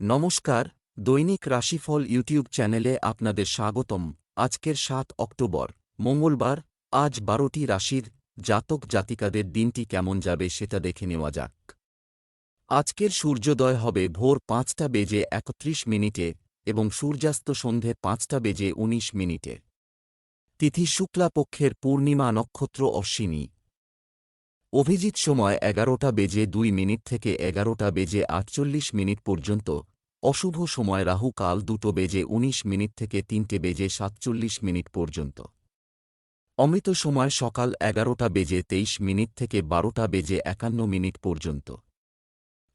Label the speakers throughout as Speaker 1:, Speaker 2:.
Speaker 1: নমস্কার, দৈনিক রাশিফল ইউটিউব চ্যানেলে আপনাদের স্বাগতম। আজকের সাত অক্টোবর, মঙ্গলবার, আজ বারোটি রাশির জাতক জাতিকাদের দিনটি কেমন যাবে সেটা দেখে নেওয়া যাক। আজকের সূর্যোদয় হবে ভোর পাঁচটা বেজে একত্রিশ মিনিটে এবং সূর্যাস্ত সন্ধে পাঁচটা বেজে উনিশ মিনিটে। তিথি শুক্লাপক্ষের পূর্ণিমা নক্ষত্র অশ্বিনী। অভিজিৎ সময় এগারোটা বেজে দুই মিনিট থেকে এগারোটা বেজে আটচল্লিশ মিনিট পর্যন্ত। অশুভ সময় রাহু কাল দুটো বেজে উনিশ মিনিট থেকে তিনটে বেজে সাতচল্লিশ মিনিট পর্যন্ত। অমৃত সময় সকাল এগারোটা বেজে তেইশ মিনিট থেকে বারোটা বেজে একান্ন মিনিট পর্যন্ত।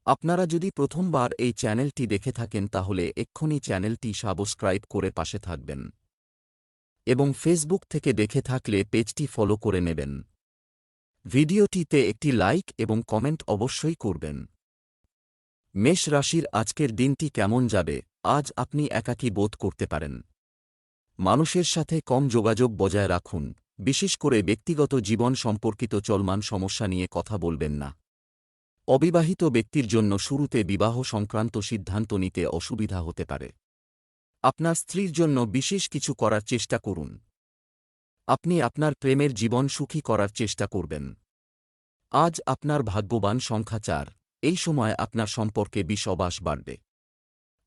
Speaker 1: আপনারা যদি প্রথমবার এই চ্যানেলটি দেখে থাকেন তাহলে এক্ষুনি চ্যানেলটি সাবস্ক্রাইব করে পাশে থাকবেন। এবং ফেসবুক থেকে দেখে থাকলে পেজটি ফলো করে নেবেন। ভিডিওটিতে একটি লাইক এবং কমেন্ট অবশ্যই করবেন। মেষ রাশির আজকের দিনটি কেমন যাবে, আজ আপনি একাকী বোধ করতে পারেন। মানুষের সাথে কম যোগাযোগ বজায় রাখুন, বিশেষ করে ব্যক্তিগত জীবন সম্পর্কিত চলমান সমস্যা নিয়ে কথা বলবেন না। অবিবাহিত ব্যক্তির জন্য শুরুতে বিবাহ সংক্রান্ত সিদ্ধান্ত নিতে অসুবিধা হতে পারে। আপনার স্ত্রীর জন্য বিশেষ কিছু করার চেষ্টা করুন। আপনি আপনার প্রেমের জীবন সুখী করার চেষ্টা করবেন। আজ আপনার ভাগ্যবান সংখ্যা চার। এই সময় আপনার সম্পর্কে বিষবাস বাড়বে।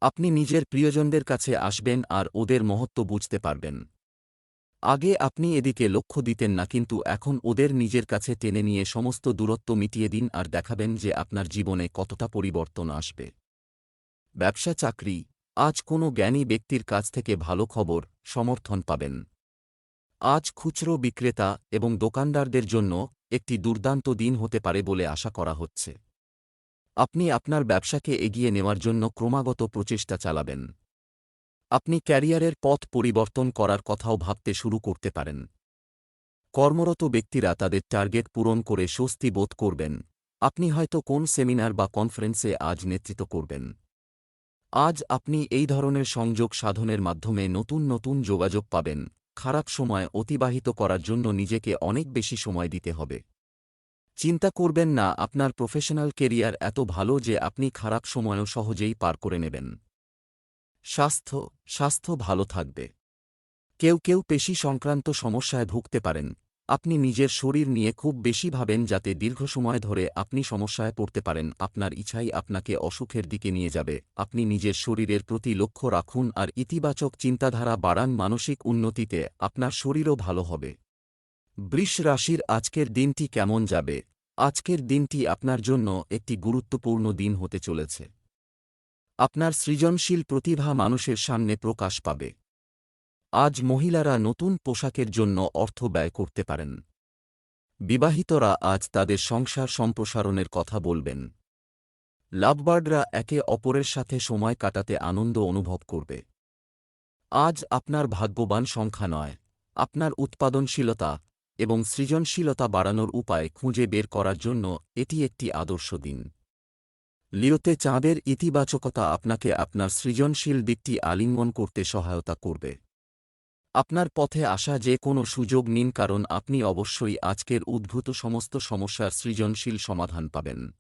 Speaker 1: আপনি নিজের প্রিয়জনদের কাছে আসবেন আর ওদের মহত্ব বুঝতে পারবেন। আগে আপনি এদিকে লক্ষ্য দিতেন না, কিন্তু এখন ওদের নিজের কাছে টেনে নিয়ে সমস্ত দূরত্ব মিটিয়ে দিন আর দেখাবেন যে আপনার জীবনে কতটা পরিবর্তন আসবে। ব্যবসা চাকরি। আজ কোনো জ্ঞানী ব্যক্তির কাছ থেকে ভালো খবর, সমর্থন পাবেন। আজ খুচরো বিক্রেতা এবং দোকানদারদের জন্য একটি দুর্দান্ত দিন হতে পারে বলে আশা করা হচ্ছে। আপনি আপনার ব্যবসাকে এগিয়ে নেওয়ার জন্য ক্রমাগত প্রচেষ্টা চালাবেন। আপনি ক্যারিয়ারের পথ পরিবর্তন করার কথাও ভাবতে শুরু করতে পারেন। কর্মরত ব্যক্তিরা তাদের টার্গেট পূরণ করে স্বস্তি বোধ করবেন। আপনি হয়তো কোন সেমিনার বা কনফারেন্সে আজ নেতৃত্ব করবেন। আজ আপনি এই ধরনের সংযোগ সাধনের মাধ্যমে নতুন নতুন যোগাযোগ পাবেন। খারাপ সময় অতিবাহিত করার জন্য নিজেকে অনেক বেশি সময় দিতে হবে। চিন্তা করবেন না, আপনার প্রফেশনাল কেরিয়ার এত ভালো যে আপনি খারাপ সময়ও সহজেই পার করে নেবেন। স্বাস্থ্য স্বাস্থ্য ভালো থাকবে। কেউ কেউ পেশি সংক্রান্ত সমস্যায় ভুগতে পারেন। আপনি নিজের শরীর নিয়ে খুব বেশি ভাবেন যাতে দীর্ঘ সময় ধরে আপনি সমস্যায় পড়তে পারেন। আপনার ইচ্ছাই আপনাকে অসুখের দিকে নিয়ে যাবে। আপনি নিজের শরীরের প্রতি লক্ষ্য রাখুন আর ইতিবাচক চিন্তাধারা বাড়ান মানসিক উন্নতিতে। আপনার শরীরও ভালো হবে। বৃষ রাশির আজকের দিনটি কেমন যাবে? আজকের দিনটি আপনার জন্য একটি গুরুত্বপূর্ণ দিন হতে চলেছে। আপনার সৃজনশীল প্রতিভা মানুষের সামনে প্রকাশ পাবে। আজ মহিলারা নতুন পোশাকের জন্য অর্থ ব্যয় করতে পারেন। বিবাহিতরা আজ তাদের সংসার সম্প্রসারণের কথা বলবেন। লাভবার্ডরা একে অপরের সাথে সময় কাটাতে আনন্দ অনুভব করবে। আজ আপনার ভাগ্যবান সংখ্যা নয়, আপনার উৎপাদনশীলতা এবং সৃজনশীলতা বাড়ানোর উপায় খুঁজে বের করার জন্য এটি একটি আদর্শ দিন। লিওতে চাঁদের ইতিবাচকতা আপনাকে আপনার সৃজনশীল দিকটি আলিঙ্গন করতে সহায়তা করবে। আপনার পথে আসা যে কোনো সুযোগ নিন কারণ আপনি অবশ্যই আজকের উদ্ভূত সমস্ত সমস্যার সৃজনশীল সমাধান পাবেন।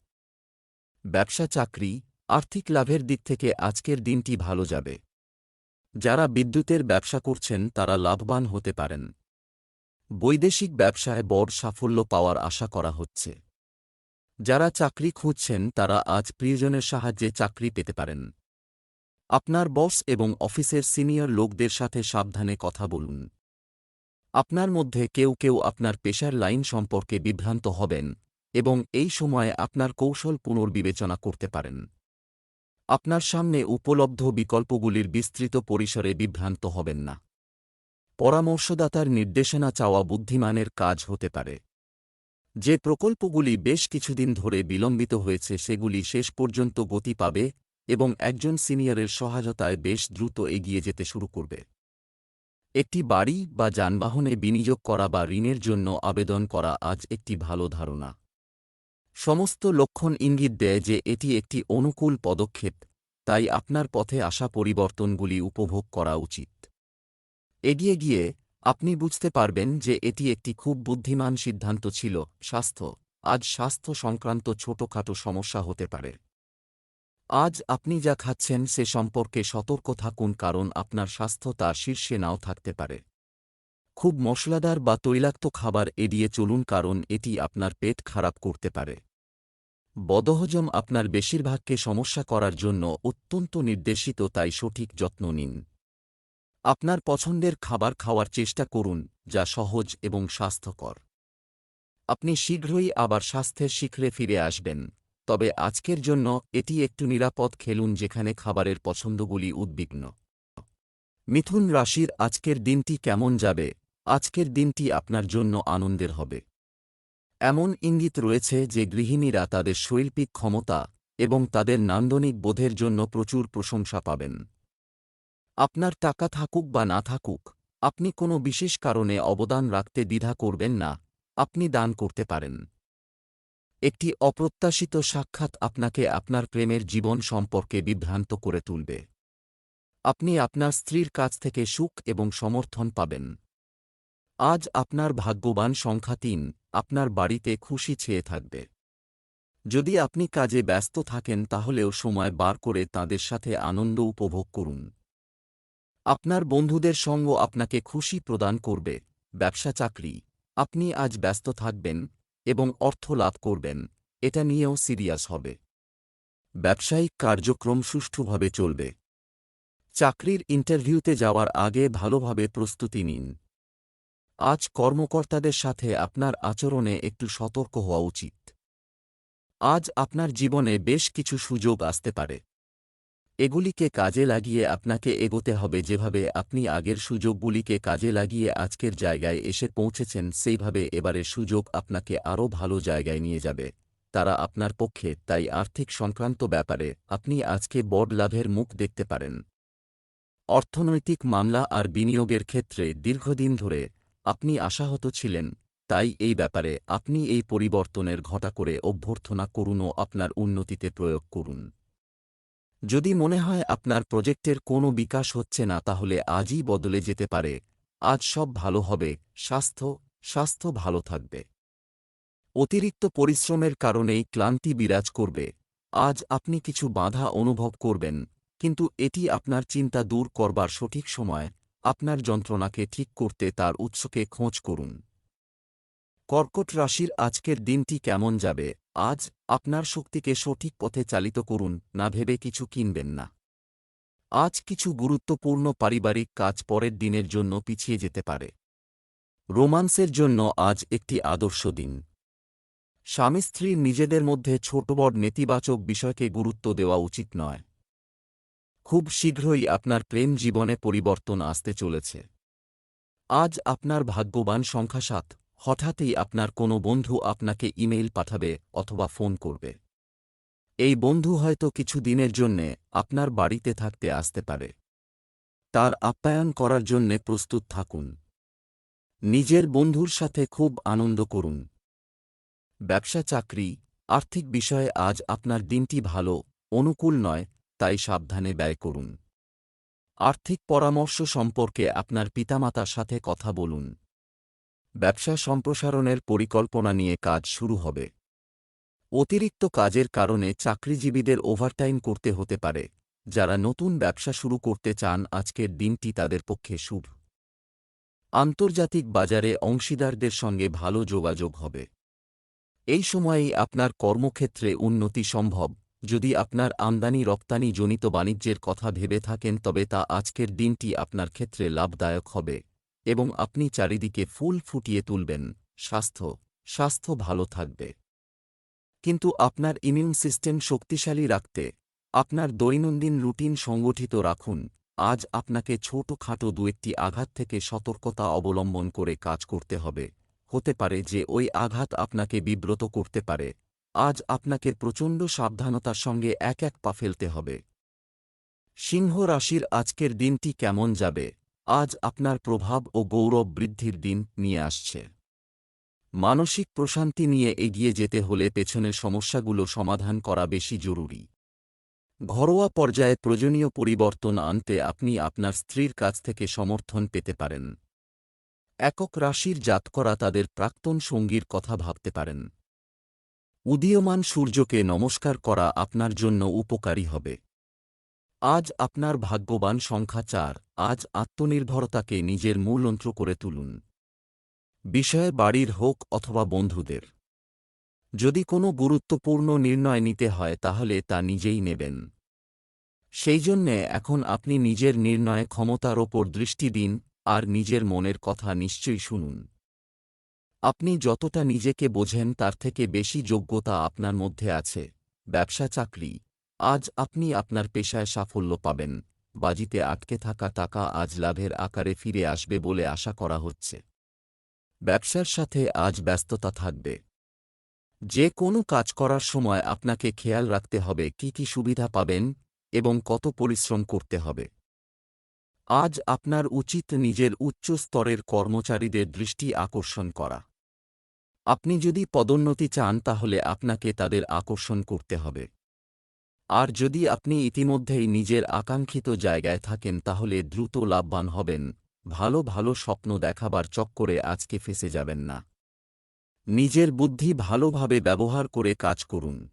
Speaker 1: ব্যবসা চাকরি, আর্থিক লাভের দিক থেকে আজকের দিনটি ভালো যাবে। যারা বিদ্যুতের ব্যবসা করছেন তারা লাভবান হতে পারেন। বৈদেশিক ব্যবসায় বড় সাফল্য পাওয়ার আশা করা হচ্ছে। যারা চাকরি খুঁজছেন তারা আজ প্রিয়জনের সাহায্যে চাকরি পেতে পারেন। আপনার বস এবং অফিসের সিনিয়র লোকদের সাথে সাবধানে কথা বলুন। আপনার মধ্যে কেউ কেউ আপনার পেশার লাইন সম্পর্কে বিভ্রান্ত হবেন এবং এই সময়ে আপনার কৌশল পুনর্বিবেচনা করতে পারেন। আপনার সামনে উপলব্ধ বিকল্পগুলির বিস্তৃত পরিসরে বিভ্রান্ত হবেন না। পরামর্শদাতার নির্দেশনা চাওয়া বুদ্ধিমানের কাজ হতে পারে। যে প্রকল্পগুলি বেশ কিছুদিন ধরে বিলম্বিত হয়েছে সেগুলি শেষ পর্যন্ত গতি পাবে এবং একজন সিনিয়রের সহায়তায় বেশ দ্রুত এগিয়ে যেতে শুরু করবে। একটি বাড়ি বা যানবাহনে বিনিয়োগ করা বা ঋণের জন্য আবেদন করা আজ একটি ভালো ধারণা। সমস্ত লক্ষণ ইঙ্গিত দেয় যে এটি একটি অনুকূল পদক্ষেপ, তাই আপনার পথে আসা পরিবর্তনগুলি উপভোগ করা উচিত। এগিয়ে গিয়ে আপনি বুঝতে পারবেন যে এটি একটি খুব বুদ্ধিমান সিদ্ধান্ত ছিল, স্বাস্থ্য। আজ স্বাস্থ্য সংক্রান্ত ছোটখাটো সমস্যা হতে পারে। আজ আপনি যা খাচ্ছেন সে সম্পর্কে সতর্ক থাকুন কারণ আপনার স্বাস্থ্য তার শীর্ষে নাও থাকতে পারে। খুব মশলাদার বা তৈলাক্ত খাবার এড়িয়ে চলুন কারণ এটি আপনার পেট খারাপ করতে পারে। বদহজম আপনার বেশিরভাগকে সমস্যা করার জন্য অত্যন্ত নির্দেশিত, তাই সঠিক যত্ন নিন। আপনার পছন্দের খাবার খাওয়ার চেষ্টা করুন, যা সহজ এবং স্বাস্থ্যকর। আপনি শীঘ্রই আবার স্বাস্থ্যের শিখরে ফিরে আসবেন। তবে আজকের জন্য এটি একটু নিরাপদ খেলুন যেখানে খাবারের পছন্দগুলি উদ্বিগ্ন। মিথুন রাশির আজকের দিনটি কেমন যাবে? আজকের দিনটি আপনার জন্য আনন্দের হবে। এমন ইঙ্গিত রয়েছে যে গৃহিণীরা তাদের শৈল্পিক ক্ষমতা এবং তাদের নান্দনিক বোধের জন্য প্রচুর প্রশংসা পাবেন। আপনার টাকা থাকুক বা না থাকুক, আপনি কোনো বিশেষ কারণে অবদান রাখতে দ্বিধা করবেন না, আপনি দান করতে পারেন। একটি অপ্রত্যাশিত সাক্ষাৎ আপনাকে আপনার প্রেমের জীবন সম্পর্কে বিভ্রান্ত করে তুলবে। আপনি আপনার স্ত্রীর কাছ থেকে সুখ এবং সমর্থন পাবেন। আজ আপনার ভাগ্যবান সংখ্যা তিন, আপনার বাড়িতে খুশি ছেয়ে থাকবে। যদি আপনি কাজে ব্যস্ত থাকেন তাহলেও সময় বার করে তাদের সাথে আনন্দ উপভোগ করুন। আপনার বন্ধুদের সঙ্গ আপনাকে খুশি প্রদান করবে। ব্যবসা চাকরি, আপনি আজ ব্যস্ত থাকবেন এবং অর্থ লাভ করবেন। এটা নিয়েও সিরিয়াস হবে। ব্যবসায়িক কার্যক্রম সুষ্ঠুভাবে চলবে। চাকরির ইন্টারভিউতে যাওয়ার আগে ভালোভাবে প্রস্তুতি নিন। আজ কর্মকর্তাদের সাথে আপনার আচরণে একটু সতর্ক হওয়া উচিত। আজ আপনার জীবনে বেশ কিছু সুযোগ আসতে পারে। এগুলিকে কাজে লাগিয়ে আপনাকে এগোতে হবে যেভাবে আপনি আগের সুযোগগুলিকে কাজে লাগিয়ে আজকের জায়গায় এসে পৌঁছেছেন, সেইভাবে এবারের সুযোগ আপনাকে আরও ভালো জায়গায় নিয়ে যাবে। তারা আপনার পক্ষে, তাই আর্থিক সংক্রান্ত ব্যাপারে আপনি আজকে বড় লাভের মুখ দেখতে পারেন। অর্থনৈতিক মামলা আর বিনিয়োগের ক্ষেত্রে দীর্ঘদিন ধরে আপনি আশাহত ছিলেন, তাই এই ব্যাপারে আপনি এই পরিবর্তনের ঘটা করে অভ্যর্থনা করুন ও আপনার উন্নতিতে প্রয়োগ করুন। যদি মনে হয় আপনার প্রজেক্টের কোনো বিকাশ হচ্ছে না, তাহলে আজই বদলে যেতে পারে। আজ সব ভালো হবে। স্বাস্থ্য স্বাস্থ্য ভালো থাকবে। অতিরিক্ত পরিশ্রমের কারণেই ক্লান্তি বিরাজ করবে। আজ আপনি কিছু বাধা অনুভব করবেন, কিন্তু এটি আপনার চিন্তা দূর করবার সঠিক সময়। আপনার যন্ত্রণাকে ঠিক করতে তার উৎসকে খোঁজ করুন। কর্কট রাশির আজকের দিনটি কেমন যাবে? আজ আপনার শক্তিকে সঠিক পথে চালিত করুন, না ভেবে কিছু কিনবেন না। আজ কিছু গুরুত্বপূর্ণ পারিবারিক কাজ পরের দিনের জন্য পিছিয়ে যেতে পারে। রোমান্সের জন্য আজ একটি আদর্শ দিন। স্বামী স্ত্রীর নিজেদের মধ্যে ছোট বড় নেতিবাচক বিষয়কে গুরুত্ব দেওয়া উচিত নয়। খুব শীঘ্রই আপনার প্রেম জীবনে পরিবর্তন আসতে চলেছে। আজ আপনার ভাগ্যবান সংখ্যা সাত। হঠাৎই আপনার কোনো বন্ধু আপনাকে ইমেইল পাঠাবে অথবা ফোন করবে। এই বন্ধু হয়তো কিছু দিনের জন্যে আপনার বাড়িতে থাকতে আসতে পারে। তার আপ্যায়ন করার জন্যে প্রস্তুত থাকুন। নিজের বন্ধুর সাথে খুব আনন্দ করুন। ব্যবসা চাকরি, আর্থিক বিষয়ে আজ আপনার দিনটি ভালো, অনুকূল নয়, তাই সাবধানে ব্যয় করুন। আর্থিক পরামর্শ সম্পর্কে আপনার পিতামাতার সাথে কথা বলুন। ব্যবসা সম্প্রসারণের পরিকল্পনা নিয়ে কাজ শুরু হবে। অতিরিক্ত কাজের কারণে চাকরিজীবীদের ওভারটাইম করতে হতে পারে। যারা নতুন ব্যবসা শুরু করতে চান, আজকের দিনটি তাদের পক্ষে শুভ। আন্তর্জাতিক বাজারে অংশীদারদের সঙ্গে ভালো যোগাযোগ হবে। এই সময়েই আপনার কর্মক্ষেত্রে উন্নতি সম্ভব। যদি আপনার আমদানি রপ্তানি জনিত বাণিজ্যের কথা ভেবে থাকেন, তবে তা আজকের দিনটি আপনার ক্ষেত্রে লাভদায়ক হবে। এবং আপনি চারিদিকে ফুল ফুটিয়ে তুলবেন। স্বাস্থ্য স্বাস্থ্য ভালো থাকবে। কিন্তু আপনার ইমিউন সিস্টেম শক্তিশালী রাখতে, আপনার দৈনন্দিন রুটিন সংগঠিত রাখুন। আজ আপনাকে ছোটখাটো দু একটি আঘাত থেকে সতর্কতা অবলম্বন করে কাজ করতে হবে। হতে পারে যে ওই আঘাত আপনাকে বিব্রত করতে পারে। আজ আপনাকে প্রচণ্ড সাবধানতার সঙ্গে এক এক পা ফেলতে হবে। সিংহ রাশির আজকের দিনটি কেমন যাবে? আজ আপনার প্রভাব ও গৌরব বৃদ্ধির দিন নিয়ে আসছে। মানসিক প্রশান্তি নিয়ে এগিয়ে যেতে হলে পেছনের সমস্যাগুলো সমাধান করা বেশি জরুরি। ঘরোয়া পর্যায়ে প্রয়োজনীয় পরিবর্তন আনতে আপনি আপনার স্ত্রীর কাছ থেকে সমর্থন পেতে পারেন। একক রাশির জাতকরা তাদের প্রাক্তন সঙ্গীর কথা ভাবতে পারেন। উদীয়মান সূর্যকে নমস্কার করা আপনার জন্য উপকারী হবে। আজ আপনার ভাগ্যবান সংখ্যা চার। আজ আত্মনির্ভরতাকে নিজের মূলন্ত্র করে তুলুন। বিষয় বাড়ির হোক অথবা বন্ধুদের। যদি কোনো গুরুত্বপূর্ণ নির্ণয় নিতে হয় তাহলে তা নিজেই নেবেন। সেই জন্যে এখন আপনি নিজের নির্ণয় ক্ষমতার ওপর দৃষ্টি দিন আর নিজের মনের কথা নিশ্চয়ই শুনুন। আপনি যতটা নিজেকে বোঝেন তার থেকে বেশি যোগ্যতা আপনার মধ্যে আছে। ব্যবসা চাকরি আজ আপনি আপনার পেশায় সাফল্য পাবেন। বাজিতে আটকে থাকা টাকা আজ লাভের আকারে ফিরে আসবে বলে আশা করা হচ্ছে। ব্যবসার সাথে আজ ব্যস্ততা থাকবে। যে কোনো কাজ করার সময় আপনাকে খেয়াল রাখতে হবে কি কি সুবিধা পাবেন এবং কত পরিশ্রম করতে হবে। আজ আপনার উচিত নিজের উচ্চ স্তরের কর্মচারীদের দৃষ্টি আকর্ষণ করা। আপনি যদি পদোন্নতি চান তাহলে আপনাকে তাদের আকর্ষণ করতে হবে। আর যদি আপনি ইতিমধ্যেই নিজের আকাঙ্ক্ষিত জায়গায় থাকেন, তাহলে দ্রুত লাভবান হবেন। ভালো ভালো স্বপ্ন দেখাবার চক্করে আজকে ফেসে যাবেন না। নিজের বুদ্ধি ভালোভাবে ব্যবহার করে কাজ করুন।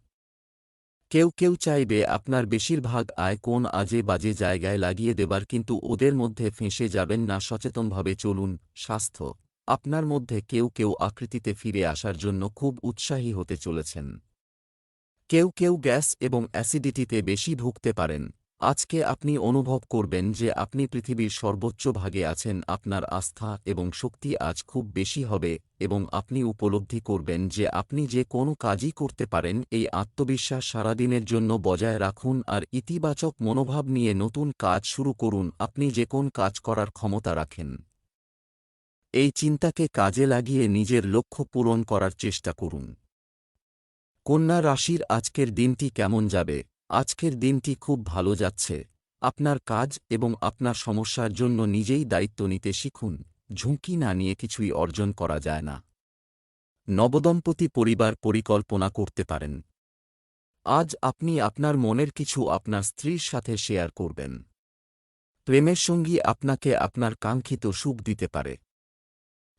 Speaker 1: কেউ কেউ চাইবে আপনার বেশিরভাগ আয় কোন আজে বাজে জায়গায় লাগিয়ে দেবার, কিন্তু ওদের মধ্যে ফেঁসে যাবেন না। সচেতনভাবে চলুন। স্বাস্থ্য। আপনার মধ্যে কেউ কেউ আকৃতিতে ফিরে আসার জন্য খুব উৎসাহী হতে চলেছেন। কেউ কেউ গ্যাস এবং অ্যাসিডিটিতে বেশি ভুগতে পারেন। আজকে আপনি অনুভব করবেন যে আপনি পৃথিবীর সর্বোচ্চ ভাগে আছেন, আপনার আস্থা এবং শক্তি আজ খুব বেশি হবে এবং আপনি উপলব্ধি করবেন যে আপনি যে কোনো কাজই করতে পারেন, এই আত্মবিশ্বাস সারাদিনের জন্য বজায় রাখুন আর ইতিবাচক মনোভাব নিয়ে নতুন কাজ শুরু করুন, আপনি যে কোন কাজ করার ক্ষমতা রাখেন। এই চিন্তাকে কাজে লাগিয়ে নিজের লক্ষ্য পূরণ করার চেষ্টা করুন। কন্যা রাশির আজকের দিনটি কেমন যাবে? আজকের দিনটি খুব ভালো যাচ্ছে। আপনার কাজ এবং আপনার সমস্যার জন্য নিজেই দায়িত্ব নিতে শিখুন। ঝুঁকি না নিয়ে কিছুই অর্জন করা যায় না। নবদম্পতি পরিবার পরিকল্পনা করতে পারেন। আজ আপনি আপনার মনের কিছু আপনার স্ত্রীর সাথে শেয়ার করবেন। প্রেমের সঙ্গী আপনাকে আপনার কাঙ্ক্ষিত সুখ দিতে পারে।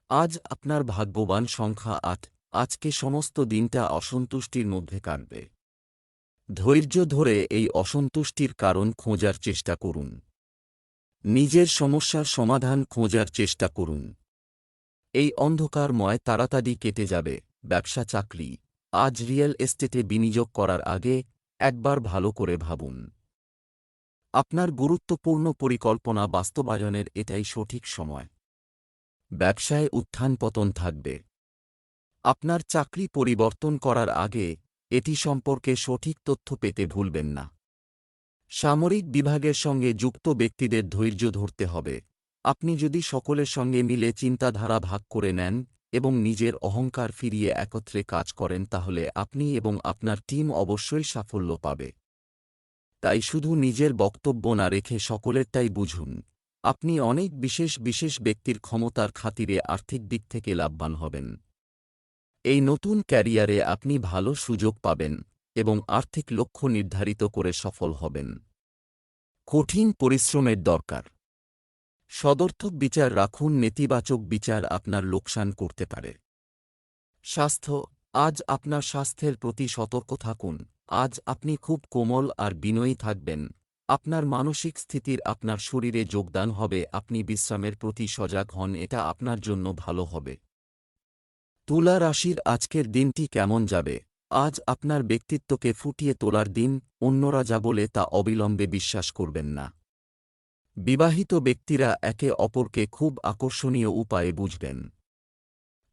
Speaker 1: আজ আপনার ভাগ্যবান সংখ্যা আট। আজকে সমস্ত দিনটা অসন্তুষ্টির মধ্যে কাটবে। ধৈর্য ধরে এই অসন্তুষ্টির কারণ খোঁজার চেষ্টা করুন। নিজের সমস্যার সমাধান খোঁজার চেষ্টা করুন। এই অন্ধকারময় তাড়াতাড়ি কেটে যাবে, ব্যবসা, চাকরি। আজ রিয়েল এস্টেটে বিনিয়োগ করার আগে একবার ভালো করে ভাবুন। আপনার গুরুত্বপূর্ণ পরিকল্পনা বাস্তবায়নের এটাই সঠিক সময়। ব্যবসায় উত্থান পতন থাকবে। আপনার চাকরি পরিবর্তন করার আগে এটি সম্পর্কে সঠিক তথ্য পেতে ভুলবেন না। সামরিক বিভাগের সঙ্গে যুক্ত ব্যক্তিদের ধৈর্য ধরতে হবে। আপনি যদি সকলের সঙ্গে মিলে চিন্তাধারা ভাগ করে নেন এবং নিজের অহংকার ফিরিয়ে একত্রে কাজ করেন, তাহলে আপনি এবং আপনার টিম অবশ্যই সাফল্য পাবে। তাই শুধু নিজের বক্তব্য না রেখে সকলেরটাই বুঝুন। আপনি অনেক বিশেষ বিশেষ ব্যক্তির ক্ষমতার খাতিরে আর্থিক দিক থেকে লাভবান হবেন। এই নতুন ক্যারিয়ারে আপনি ভালো সুযোগ পাবেন এবং আর্থিক লক্ষ্য নির্ধারিত করে সফল হবেন। কঠিন পরিশ্রমের দরকার। সদর্থক বিচার রাখুন, নেতিবাচক বিচার আপনার লোকসান করতে পারে। স্বাস্থ্য, আজ আপনার স্বাস্থ্যের প্রতি সতর্ক থাকুন, আজ আপনি খুব কোমল আর বিনয়ী থাকবেন, আপনার মানসিক স্থিতির আপনার শরীরে যোগদান হবে, আপনি বিশ্রামের প্রতি সজাগ হন, এটা আপনার জন্য ভালো হবে। তুলা রাশির আজকের দিনটি কেমন যাবে? আজ আপনার ব্যক্তিত্বকে ফুটিয়ে তোলার দিন, অন্যরা যা বলে তা অবিলম্বে বিশ্বাস করবেন না। বিবাহিত ব্যক্তিরা একে অপরকে খুব আকর্ষণীয় উপায়ে বুঝবেন।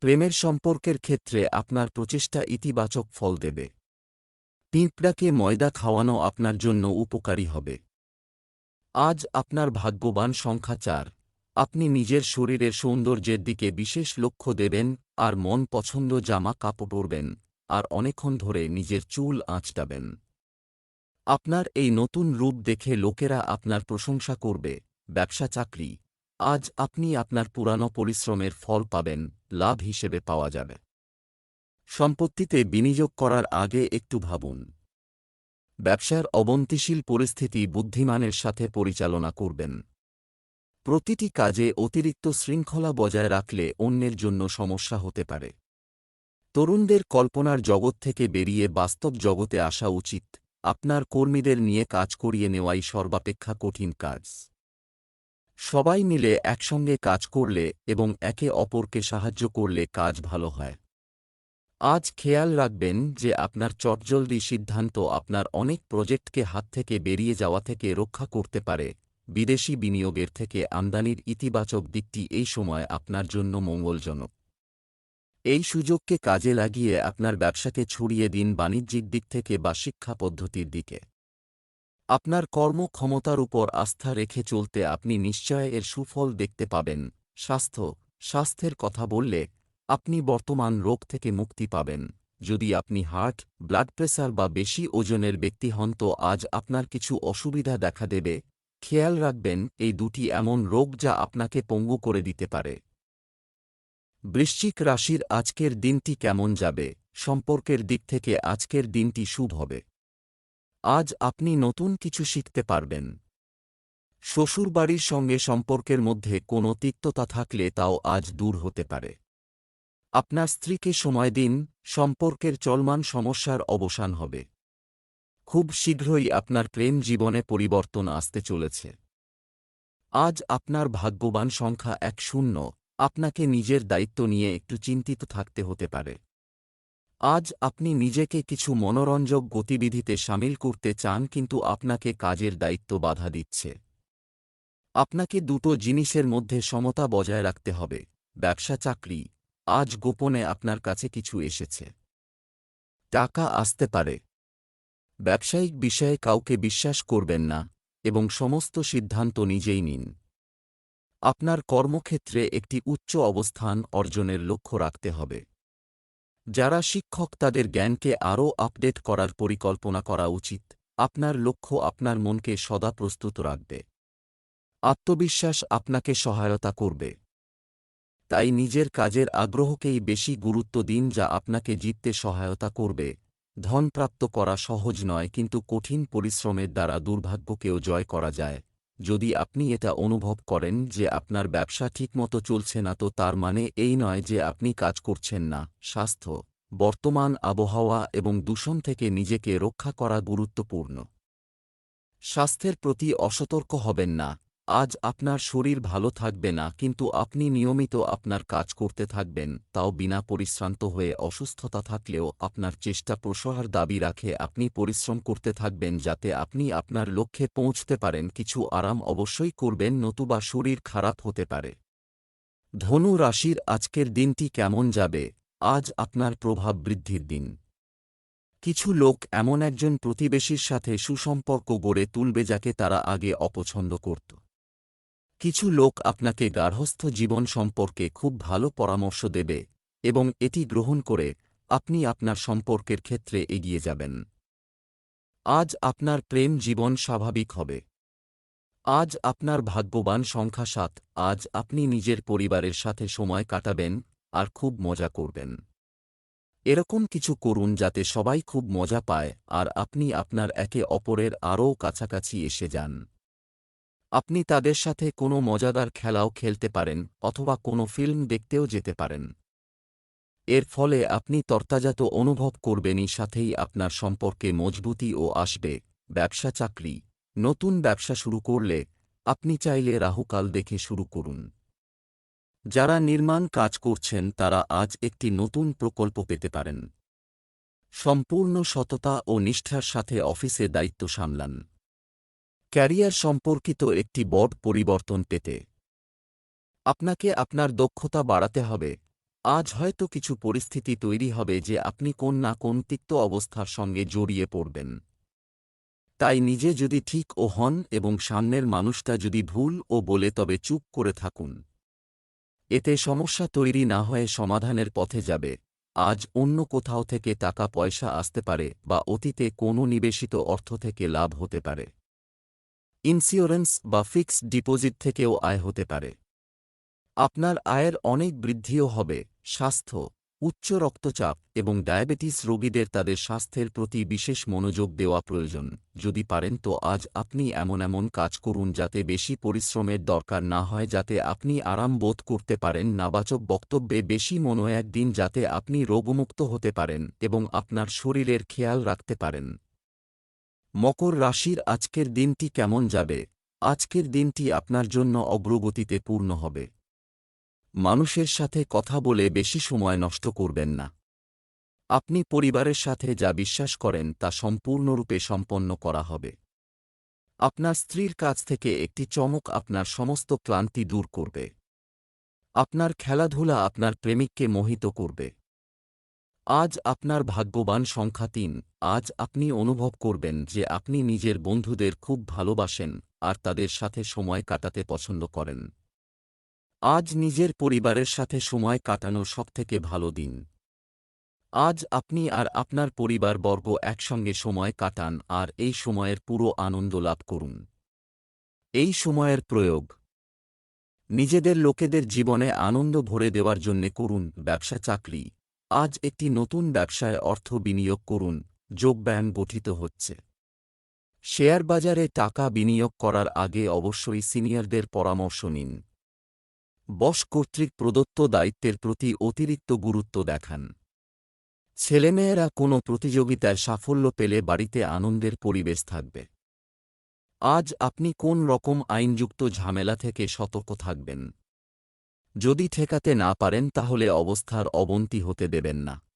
Speaker 1: প্রেমের সম্পর্কের ক্ষেত্রে আপনার প্রচেষ্টা ইতিবাচক ফল দেবে। পিঁপড়াকে ময়দা খাওয়ানো আপনার জন্য উপকারী হবে। আজ আপনার ভাগ্যবান সংখ্যা চার। আপনি নিজের শরীরের সৌন্দর্যের দিকে বিশেষ লক্ষ্য দেবেন আর মন পছন্দ জামা কাপড় পরবেন, আর অনেকক্ষণ ধরে নিজের চুল আঁচটাবেন আপনার এই নতুন রূপ দেখে লোকেরা আপনার প্রশংসা করবে, ব্যবসা চাকরি। আজ আপনি আপনার পুরানো পরিশ্রমের ফল পাবেন, লাভ হিসেবে পাওয়া যাবে। সম্পত্তিতে বিনিয়োগ করার আগে একটু ভাবুন। ব্যবসার অবন্তিশীল পরিস্থিতি বুদ্ধিমানের সাথে পরিচালনা করবেন। প্রতিটি কাজে অতিরিক্ত শৃঙ্খলা বজায় রাখলে অন্যের জন্য সমস্যা হতে পারে। তরুণদের কল্পনার জগৎ থেকে বেরিয়ে বাস্তব জগতে আসা উচিত। আপনার কর্মীদের নিয়ে কাজ করিয়ে নেওয়াই সর্বাপেক্ষা কঠিন কাজ। সবাই মিলে একসঙ্গে কাজ করলে এবং একে অপরকে সাহায্য করলে কাজ ভালো হয়। আজ খেয়াল রাখবেন যে আপনার চটজলদি সিদ্ধান্ত আপনার অনেক প্রজেক্টকে হাত থেকে বেরিয়ে যাওয়া থেকে রক্ষা করতে পারে। বিদেশি বিনিয়োগের থেকে আমদানির ইতিবাচক দিকটি এই সময় আপনার জন্য মঙ্গলজনক। এই সুযোগকে কাজে লাগিয়ে আপনার ব্যবসাকে ছড়িয়ে দিন বাণিজ্যিক দিক থেকে বা শিক্ষা পদ্ধতির দিকে। আপনার কর্মক্ষমতার উপর আস্থা রেখে চলতে আপনি নিশ্চয় এর সুফল দেখতে পাবেন। স্বাস্থ্য, স্বাস্থ্যের কথা বললে আপনি বর্তমান রোগ থেকে মুক্তি পাবেন। যদি আপনি হার্ট, ব্লাড প্রেসার বা বেশি ওজনের ব্যক্তি হন তো আজ আপনার কিছু অসুবিধা দেখা দেবে। খেয়াল রাখবেন, এই দুটি এমন রোগ যা আপনাকে পঙ্গু করে দিতে পারে। বৃশ্চিক রাশির আজকের দিনটি কেমন যাবে? সম্পর্কের দিক থেকে আজকের দিনটি শুভ হবে। আজ আপনি নতুন কিছু শিখতে পারবেন। শ্বশুরবাড়ির সঙ্গে সম্পর্কের মধ্যে কোনো তিক্ততা থাকলে তাও আজ দূর হতে পারে। আপনার স্ত্রীকে সময় দিন, সম্পর্কের চলমান সমস্যার অবসান হবে। খুব শীঘ্রই আপনার প্রেম জীবনে পরিবর্তন আসতে চলেছে। আজ আপনার ভাগ্যবান সংখ্যা এক শূন্য, আপনাকে নিজের দায়িত্ব নিয়ে একটু চিন্তিত থাকতে হতে পারে। আজ আপনি নিজেকে কিছু মনোরঞ্জক গতিবিধিতে সামিল করতে চান কিন্তু আপনাকে কাজের দায়িত্ব বাধা দিচ্ছে। আপনাকে দুটো জিনিসের মধ্যে সমতা বজায় রাখতে হবে, ব্যবসা চাকরি, আজ গোপনে আপনার কাছে কিছু এসেছে। টাকা আসতে পারে ব্যবসায়িক বিষয়ে কাউকে বিশ্বাস করবেন না এবং সমস্ত সিদ্ধান্ত নিজেই নিন। আপনার কর্মক্ষেত্রে একটি উচ্চ অবস্থান অর্জনের লক্ষ্য রাখতে হবে। যারা শিক্ষক, তাদের জ্ঞানকে আরও আপডেট করার পরিকল্পনা করা উচিত। আপনার লক্ষ্য আপনার মনকে সদা প্রস্তুত রাখবে। আত্মবিশ্বাস আপনাকে সহায়তা করবে। তাই নিজের কাজের আগ্রহকেই বেশি গুরুত্ব দিন যা আপনাকে জিততে সহায়তা করবে। ধন প্রাপ্ত করা সহজ নয়, কিন্তু কঠিন পরিশ্রমের দ্বারা দুর্ভাগ্যকেও জয় করা যায়। যদি আপনি এটা অনুভব করেন যে আপনার ব্যবসা ঠিকমতো চলছে না, তো তার মানে এই নয় যে আপনি কাজ করছেন না। স্বাস্থ্য, বর্তমান আবহাওয়া এবং দূষণ থেকে নিজেকে রক্ষা করা গুরুত্বপূর্ণ। স্বাস্থ্যের প্রতি অসতর্ক হবেন না। আজ আপনার শরীর ভালো থাকবে না, কিন্তু আপনি নিয়মিত আপনার কাজ করতে থাকবেন, তাও বিনা পরিশ্রান্ত হয়ে অসুস্থতা থাকলেও আপনার চেষ্টা প্রসহার দাবি রাখে, আপনি পরিশ্রম করতে থাকবেন যাতে আপনি আপনার লক্ষ্যে পৌঁছতে পারেন, কিছু আরাম অবশ্যই করবেন, নতুবা শরীর খারাপ হতে পারে। ধনু রাশির আজকের দিনটি কেমন যাবে? আজ আপনার প্রভাব বৃদ্ধির দিন। কিছু লোক এমন একজন প্রতিবেশীর সাথে সুসম্পর্ক গড়ে তুলবে যাকে তারা আগে অপছন্দ করত। কিছু লোক আপনাকে গার্হস্থ্য জীবন সম্পর্কে খুব ভালো পরামর্শ দেবে, এবং এটি গ্রহণ করে আপনি আপনার সম্পর্কের ক্ষেত্রে এগিয়ে যাবেন। আজ আপনার প্রেম জীবন স্বাভাবিক হবে। আজ আপনার ভাগ্যবান সংখ্যা সাত, আজ আপনি নিজের পরিবারের সাথে সময় কাটাবেন আর খুব মজা করবেন। এরকম কিছু করুন যাতে সবাই খুব মজা পায় আর আপনি আপনার একে অপরের আরও কাছাকাছি এসে যান। আপনি তাদের সাথে কোনো মজাদার খেলাও খেলতে পারেন অথবা কোনো ফিল্ম দেখতেও যেতে পারেন। এর ফলে আপনি তর্তাজাত অনুভব করবেনই, সাথেই আপনার সম্পর্কে মজবুতিও আসবে। ব্যবসা চাকরি। নতুন ব্যবসা শুরু করলে আপনি চাইলে রাহুকাল দেখে শুরু করুন। যারা নির্মাণ কাজ করছেন, তারা আজ একটি নতুন প্রকল্প পেতে পারেন। সম্পূর্ণ সততা ও নিষ্ঠার সাথে অফিসে দায়িত্ব সামলান। ক্যারিয়ার সম্পর্কিত একটি বড় পরিবর্তন পেতে। আপনাকে আপনার দক্ষতা বাড়াতে হবে। আজ হয়তো কিছু পরিস্থিতি তৈরি হবে যে আপনি কোন না কোন তিক্ত অবস্থার সঙ্গে জড়িয়ে পড়বেন। তাই নিজে যদি ঠিক ও হন এবং সামনের মানুষটা যদি ভুল ও বলে তবে চুপ করে থাকুন। এতে সমস্যা তৈরি না হয়ে সমাধানের পথে যাবে। আজ অন্য কোথাও থেকে টাকা পয়সা আসতে পারে বা অতীতে কোনো নিবেশিত অর্থ থেকে লাভ হতে পারে। ইন্স্যুরেন্স বা ফিক্সড ডিপোজিট থেকেও আয় হতে পারে। আপনার আয়ের অনেক বৃদ্ধিও হবে, স্বাস্থ্য, উচ্চ রক্তচাপ এবং ডায়াবেটিস রোগীদের তাদের স্বাস্থ্যের প্রতি বিশেষ মনোযোগ দেওয়া প্রয়োজন। যদি পারেন তো আজ আপনি এমন এমন কাজ করুন যাতে বেশি পরিশ্রমের দরকার না হয়, যাতে আপনি আরাম বোধ করতে পারেন, নাবাচক বক্তব্যে বেশি মনোয়াক দিন যাতে আপনি রোগমুক্ত হতে পারেন এবং আপনার শরীরের খেয়াল রাখতে পারেন। মকর রাশির আজকের দিনটি কেমন যাবে? আজকের দিনটি আপনার জন্য অগ্রগতিতে পূর্ণ হবে। মানুষের সাথে কথা বলে বেশি সময় নষ্ট করবেন না। আপনি পরিবারের সাথে যা বিশ্বাস করেন তা সম্পূর্ণরূপে সম্পন্ন করা হবে। আপনার স্ত্রীর কাছ থেকে একটি চমক আপনার সমস্ত ক্লান্তি দূর করবে। আপনার খেলাধুলা আপনার প্রেমিককে মোহিত করবে। আজ আপনার ভাগ্যবান সংখ্যা তিন। আজ আপনি অনুভব করবেন যে আপনি নিজের বন্ধুদের খুব ভালোবাসেন আর তাদের সাথে সময় কাটাতে পছন্দ করেন। আজ নিজের পরিবারের সাথে সময় কাটানো সবথেকে ভালো দিন। আজ আপনি আর আপনার পরিবারবর্গ একসঙ্গে সময় কাটান আর এই সময়ের পুরো আনন্দ লাভ করুন। এই সময়ের প্রয়োগ। নিজেদের লোকেদের জীবনে আনন্দ ভরে দেওয়ার জন্যে করুন ব্যবসা চাকরি। আজ একটি নতুন ব্যবসায় অর্থ বিনিয়োগ করুন যোগব্যায়াম গঠিত হচ্ছে। শেয়ার বাজারে টাকা বিনিয়োগ করার আগে অবশ্যই সিনিয়রদের পরামর্শ নিন। বস কর্তৃক প্রদত্ত দায়িত্বের প্রতি অতিরিক্ত গুরুত্ব দেখান। ছেলেমেয়েরা কোনো প্রতিযোগিতায় সাফল্য পেলে বাড়িতে আনন্দের পরিবেশ থাকবে। আজ আপনি কোন রকম আইনযুক্ত ঝামেলা থেকে সতর্ক থাকবেন? যদি ঠেকাতে না পারেন তাহলে অবস্থার অবনতি হতে দেবেন না।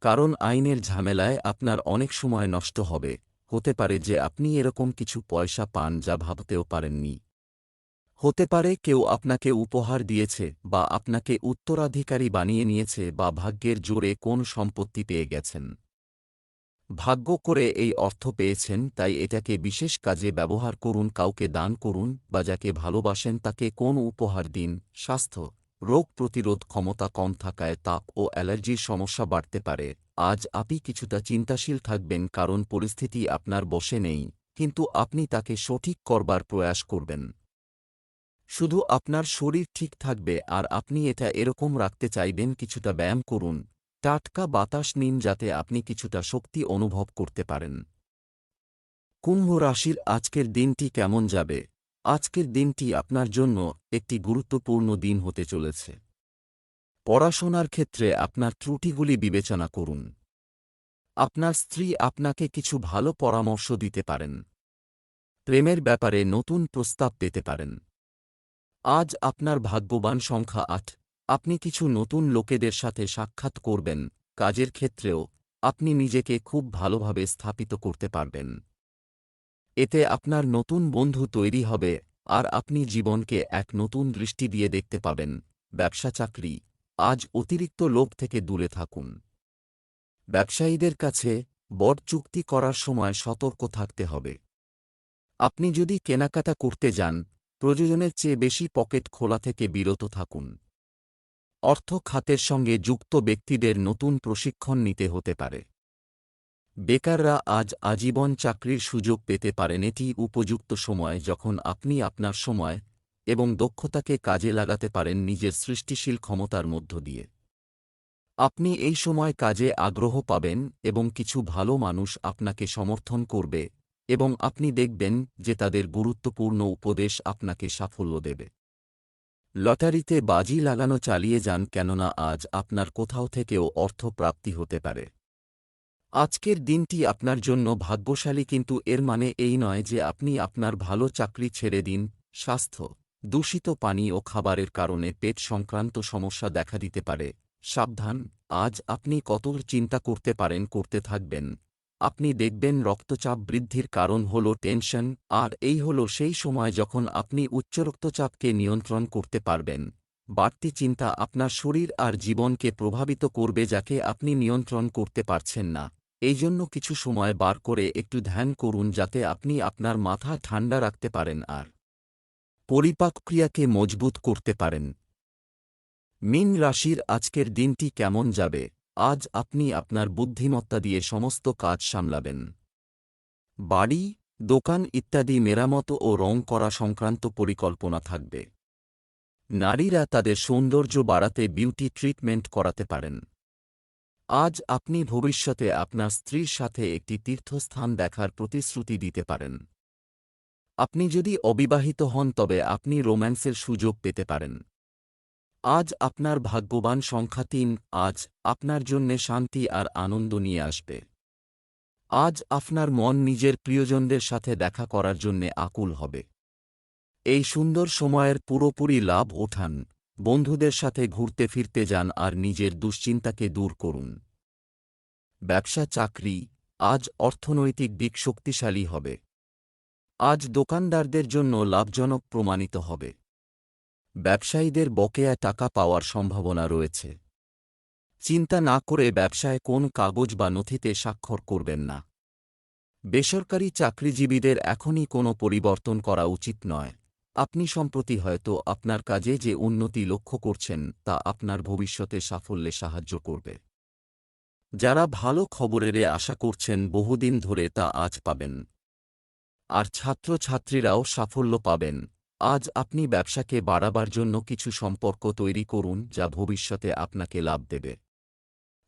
Speaker 1: কারণ আইনের ঝামেলায় আপনার অনেক সময় নষ্ট হবে। হতে পারে যে আপনি এরকম কিছু পয়সা পান যা ভাবতেও পারেননি। হতে পারে কেউ আপনাকে উপহার দিয়েছে বা আপনাকে উত্তরাধিকারী বানিয়ে নিয়েছে বা ভাগ্যের জোরে কোন সম্পত্তি পেয়ে গেছেন। ভাগ্য করে এই অর্থ পেয়েছেন, তাই এটাকে বিশেষ কাজে ব্যবহার করুন, কাউকে দান করুন বা যাকে ভালোবাসেন তাকে কোন উপহার দিন, স্বাস্থ্য রোগ প্রতিরোধ ক্ষমতা কম থাকায় তাপ ও অ্যালার্জির সমস্যা বাড়তে পারে। আজ আপনি কিছুটা চিন্তাশীল থাকবেন কারণ পরিস্থিতি আপনার বসে নেই, কিন্তু আপনি তাকে সঠিক করবার প্রয়াস করবেন। শুধু আপনার শরীর ঠিক থাকবে আর আপনি এটা এরকম রাখতে চাইবেন কিছুটা ব্যায়াম করুন। টাটকা বাতাস নিন যাতে আপনি কিছুটা শক্তি অনুভব করতে পারেন। কুম্ভ রাশির আজকের দিনটি কেমন যাবে? আজকের দিনটি আপনার জন্য একটি গুরুত্বপূর্ণ দিন হতে চলেছে। পড়াশোনার ক্ষেত্রে আপনার ত্রুটিগুলি বিবেচনা করুন। আপনার স্ত্রী আপনাকে কিছু ভালো পরামর্শ দিতে পারেন। প্রেমের ব্যাপারে নতুন প্রস্তাব পেতে পারেন। আজ আপনার ভাগ্যবান সংখ্যা আট। আপনি কিছু নতুন লোকেদের সাথে সাক্ষাৎ করবেন। কাজের ক্ষেত্রেও আপনি নিজেকে খুব ভালোভাবে স্থাপিত করতে পারবেন। এতে আপনার নতুন বন্ধু তৈরি হবে, আর আপনি জীবনকে এক নতুন দৃষ্টি দিয়ে দেখতে পাবেন। ব্যবসা চাকরি। আজ অতিরিক্ত লোভ থেকে দূরে থাকুন। ব্যবসায়ীদের কাছে বড় চুক্তি করার সময় সতর্ক থাকতে হবে। আপনি যদি কেনাকাটা করতে যান, প্রয়োজনের চেয়ে বেশি পকেট খোলা থেকে বিরত থাকুন। অর্থ খাতের সঙ্গে যুক্ত ব্যক্তিদের নতুন প্রশিক্ষণ নিতে হতে পারে। বেকাররা আজ আজীবন চাকরির সুযোগ পেতে পারেন এটি উপযুক্ত সময় যখন আপনি আপনার সময় এবং দক্ষতাকে কাজে লাগাতে পারেন নিজের সৃষ্টিশীল ক্ষমতার মধ্য দিয়ে। আপনি এই সময় কাজে আগ্রহ পাবেন এবং কিছু ভালো মানুষ আপনাকে সমর্থন করবে এবং আপনি দেখবেন যে তাদের গুরুত্বপূর্ণ উপদেশ আপনাকে সাফল্য দেবে। লটারিতে বাজি লাগানো চালিয়ে যান কেননা আজ আপনার কোথাও থেকেও অর্থ প্রাপ্তি হতে পারে। আজকের দিনটি আপনার জন্য ভাগ্যশালী কিন্তু এর মানে এই নয় যে আপনি আপনার ভালো চাকরি ছেড়ে দিন, স্বাস্থ্য, দূষিত পানি ও খাবারের কারণে পেট সংক্রান্ত সমস্যা দেখা দিতে পারে। সাবধান, আজ আপনি কত চিন্তা করতে পারেন করতে থাকবেন। আপনি দেখবেন রক্তচাপ বৃদ্ধির কারণ হল টেনশন, আর এই হল সেই সময় যখন আপনি উচ্চ রক্তচাপকে নিয়ন্ত্রণ করতে পারবেন। বাড়তি চিন্তা আপনার শরীর আর জীবনকে প্রভাবিত করবে যাকে আপনি নিয়ন্ত্রণ করতে পারছেন না। এই জন্য কিছু সময় বার করে একটু ধ্যান করুন যাতে আপনি আপনার মাথা ঠান্ডা রাখতে পারেন আর পরিপাক ক্রিয়াকে মজবুত করতে পারেন। মিন রাশির আজকের দিনটি কেমন যাবে? আজ আপনি আপনার বুদ্ধিমত্তা দিয়ে সমস্ত কাজ সামলাবেন। বাড়ি, দোকান ইত্যাদি মেরামত ও রং করা সংক্রান্ত পরিকল্পনা থাকবে। নারীরা তাদের সৌন্দর্য বাড়াতে বিউটি ট্রিটমেন্ট করাতে পারেন। আজ আপনি ভবিষ্যতে আপনার স্ত্রীর সাথে একটি তীর্থস্থান দেখার প্রতিশ্রুতি দিতে পারেন। আপনি যদি অবিবাহিত হন, তবে আপনি রোম্যান্সের সুযোগ পেতে পারেন। আজ আপনার ভাগ্যবান সংখ্যা তিন, আজ আপনার জন্যে শান্তি আর আনন্দ নিয়ে আসবে। আজ আপনার মন নিজের প্রিয়জনদের সাথে দেখা করার জন্যে আকুল হবে। এই সুন্দর সময়ের পুরোপুরি লাভ ওঠান। বন্ধুদের সাথে ঘুরতে ফিরতে যান আর নিজের দুশ্চিন্তাকে দূর করুন। ব্যবসা চাকরি আজ অর্থনৈতিক দিক শক্তিশালী হবে। আজ দোকানদারদের জন্য লাভজনক প্রমাণিত হবে। ব্যবসায়ীদের বকেয়া টাকা পাওয়ার সম্ভাবনা রয়েছে। চিন্তা না করে ব্যবসায় কোন কাগজ বা নথিতে স্বাক্ষর করবেন না। বেসরকারি চাকরিজীবীদের এখনই কোনো পরিবর্তন করা উচিত নয়। আপনি সম্প্রতি হয়তো আপনার কাজে যে উন্নতি লক্ষ্য করছেন তা আপনার ভবিষ্যতে সাফল্যে সাহায্য করবে। যারা ভালো খবরের আশা করছেন বহুদিন ধরে তা আজ পাবেন। আর ছাত্রছাত্রীরাও সাফল্য পাবেন। আজ আপনি ব্যবসাকে বাড়াবার জন্য কিছু সম্পর্ক তৈরি করুন যা ভবিষ্যতে আপনাকে লাভ দেবে।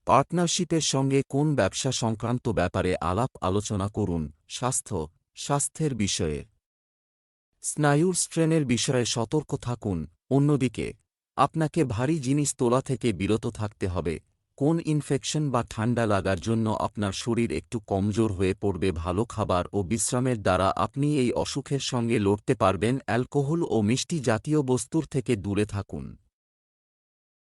Speaker 1: পার্টনারশিপের সঙ্গে কোন ব্যবসা সংক্রান্ত ব্যাপারে আলাপ আলোচনা করুন। স্বাস্থ্য, স্বাস্থ্যের বিষয়ে স্নায়ুর স্ট্রেনের বিষয়ে সতর্ক থাকুন। অন্যদিকে, আপনাকে ভারী জিনিস তোলা থেকে বিরত থাকতে হবে। কোন ইনফেকশন বা ঠান্ডা লাগার জন্য আপনার শরীর একটু কমজোর হয়ে পড়বে ভালো খাবার ও বিশ্রামের দ্বারা আপনি এই অসুখের সঙ্গে লড়তে পারবেন। অ্যালকোহল ও মিষ্টি জাতীয় বস্তুর থেকে দূরে থাকুন।